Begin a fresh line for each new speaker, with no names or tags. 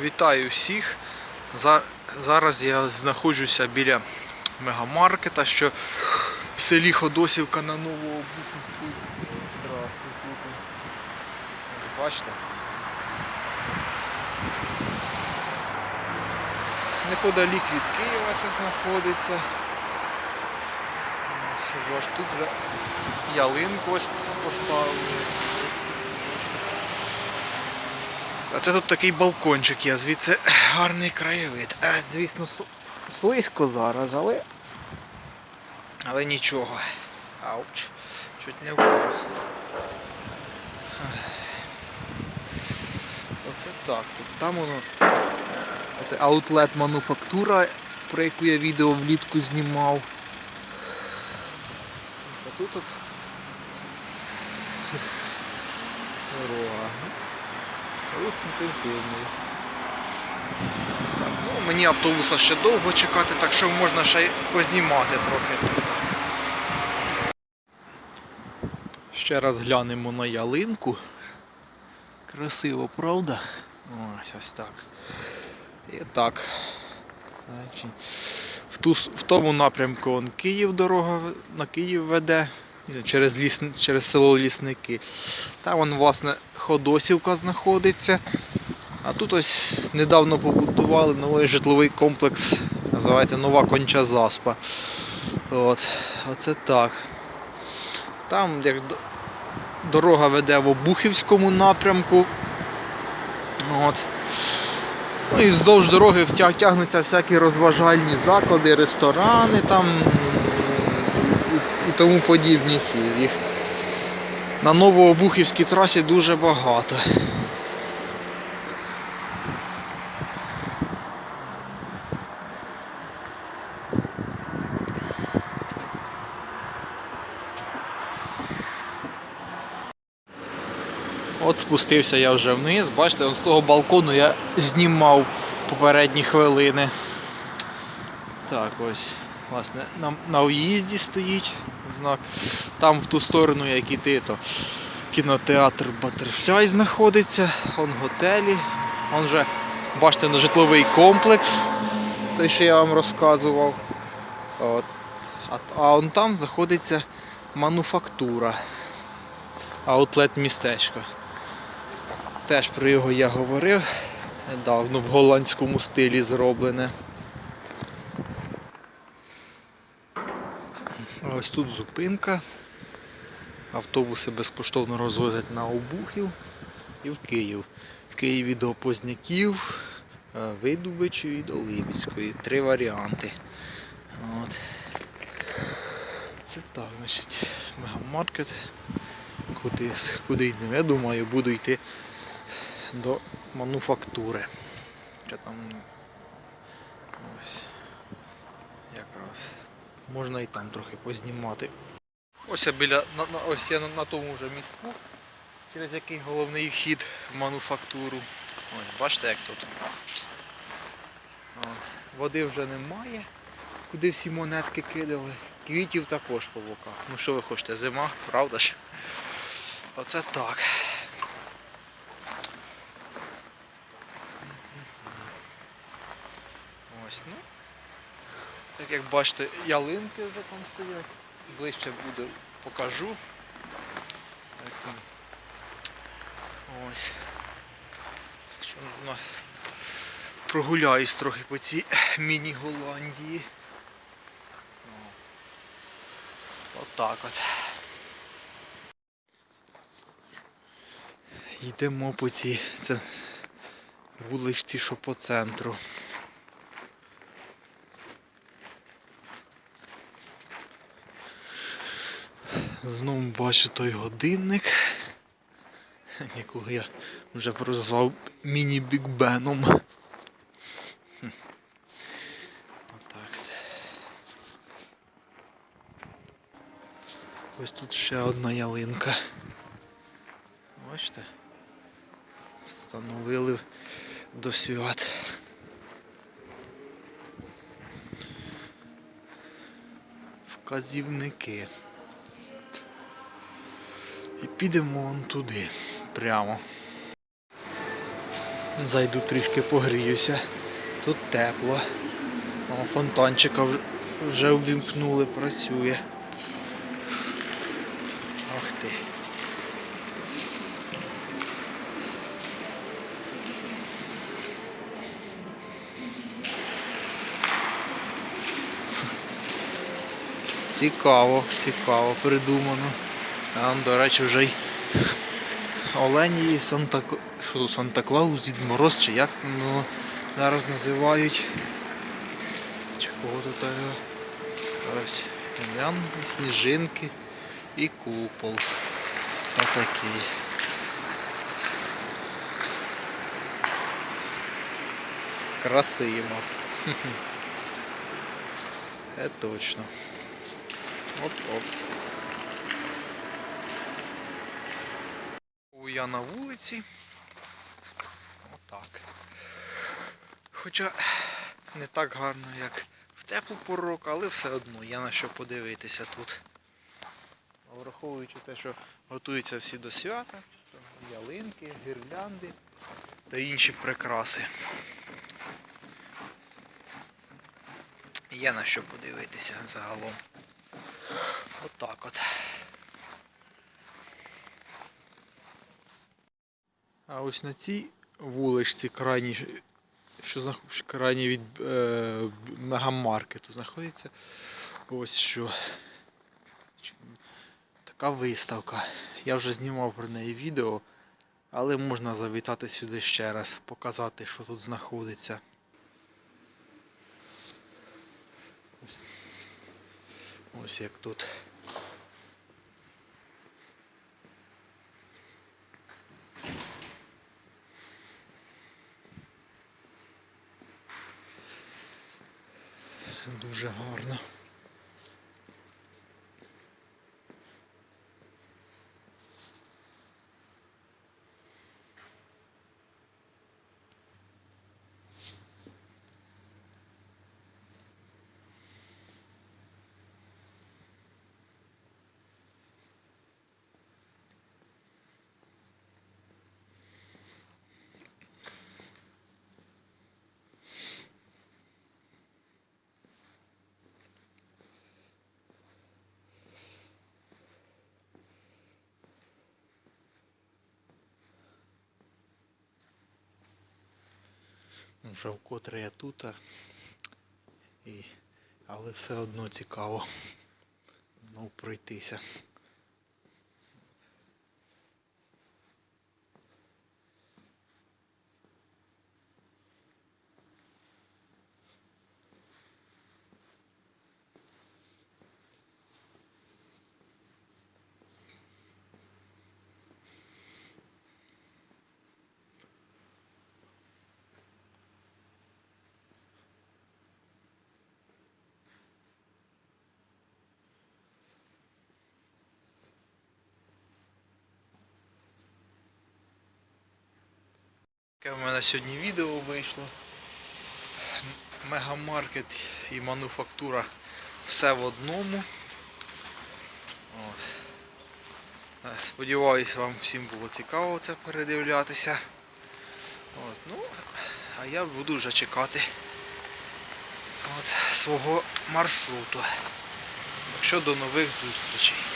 Вітаю всіх. Зараз я знаходжуся біля мегамаркета, що в селі Ходосівка на Новообухівській трасі. Бачите? Неподалік від Києва це знаходиться. Ось, тут вже ялинку ось поставили. А це тут такий балкончик є, звідси гарний краєвид. Е, звісно, слизько зараз, але. Але нічого. Ауч. Чуть не впав. Оце так. Тут там воно. Це аутлет мануфактура, про яку я відео влітку знімав. Ось А тут дорога. Рух інтенсивний. Так, ну, мені автобуса ще довго чекати, так що можна ще й познімати трохи тут. Ще раз глянемо на ялинку. Красиво, правда? Ось ось так. І так. В, ту, в тому напрямку он Київ дорога на Київ веде. Через, ліс, через село Лісники. Там вон, власне, Ходосівка знаходиться. А тут ось недавно побудували новий житловий комплекс, називається Нова Конча Заспа. От. Оце так. Там як дорога веде в Обухівському напрямку. От. Ну і вздовж дороги тягнуться всякі розважальні заклади, ресторани там і- тому подібні ці. Їх на Новообухівській трасі дуже багато. От спустився я вже вниз, бачите, з того балкону я знімав попередні хвилини. Так, ось, власне, на, на в'їзді стоїть знак. Там в ту сторону, як іти, то кінотеатр Батерфляй знаходиться, он готелі, он вже, бачите, на житловий комплекс, той, що я вам розказував. От. А, а он там знаходиться мануфактура. Аутлет містечко. Теж про його я говорив. Недавно в голландському стилі зроблене. Ось тут зупинка. Автобуси безкоштовно розвозять на Обухів і в Київ. В Києві до Позняків, е, Видубичів і до Либідської. Три варіанти. От. Це так, значить, мегамаркет. Куди, куди йдемо? Я думаю, буду йти до мануфактури. Що там ось якраз можна і там трохи познімати. Ось я біля на, на- ось я на, на тому вже містку, через який головний вхід в мануфактуру. Ось, бачите як тут. О, води вже немає, куди всі монетки кидали. Квітів також по боках. Ну що ви хочете, зима, правда ж? Оце так. Ось, ну. Так як бачите, ялинки вже там стоять. Ближче буде покажу. Ось. Що ну, прогуляюсь трохи по цій міні-Голландії. Отак от. Йдемо по цій це вуличці, що по центру. Знову бачу той годинник, якого я вже прозвав міні-бік Беном. Отак. Ось тут ще одна ялинка. Бачите? Встановили до свят. Вказівники. Підемо вон туди, прямо. Зайду трішки погріюся. Тут тепло. О, фонтанчика вже- ввімкнули, працює. Ах ти. Цікаво, цікаво, придумано. Там, до речі, вже й Олені Санта, що Санта Клаус, Дід Мороз, чи як ну, зараз називають. Чи кого тут його? Ось глянь, сніжинки і купол. Отакий. Красиво. Це точно. Оп-оп. Я на вулиці. Отак. Хоча не так гарно, як в теплу пору але все одно є на що подивитися тут. Враховуючи те, що готуються всі до свята, ялинки, гірлянди та інші прикраси. Є на що подивитися загалом. Отак от. А ось на цій вуличці крайній, що знах- крайній від е, мегамаркету знаходиться. Ось що. Така виставка. Я вже знімав про неї відео, але можна завітати сюди ще раз, показати, що тут знаходиться. Ось, ось як тут. Дуже гарно. Вже вкотре я тут, і, але все одно цікаво знов пройтися. Таке в мене сьогодні відео вийшло. Мегамаркет і мануфактура все в одному. От. Е, Сподіваюсь, вам всім було цікаво це передивлятися. От, ну, а я буду вже чекати от, свого маршруту. Так що до нових зустрічей.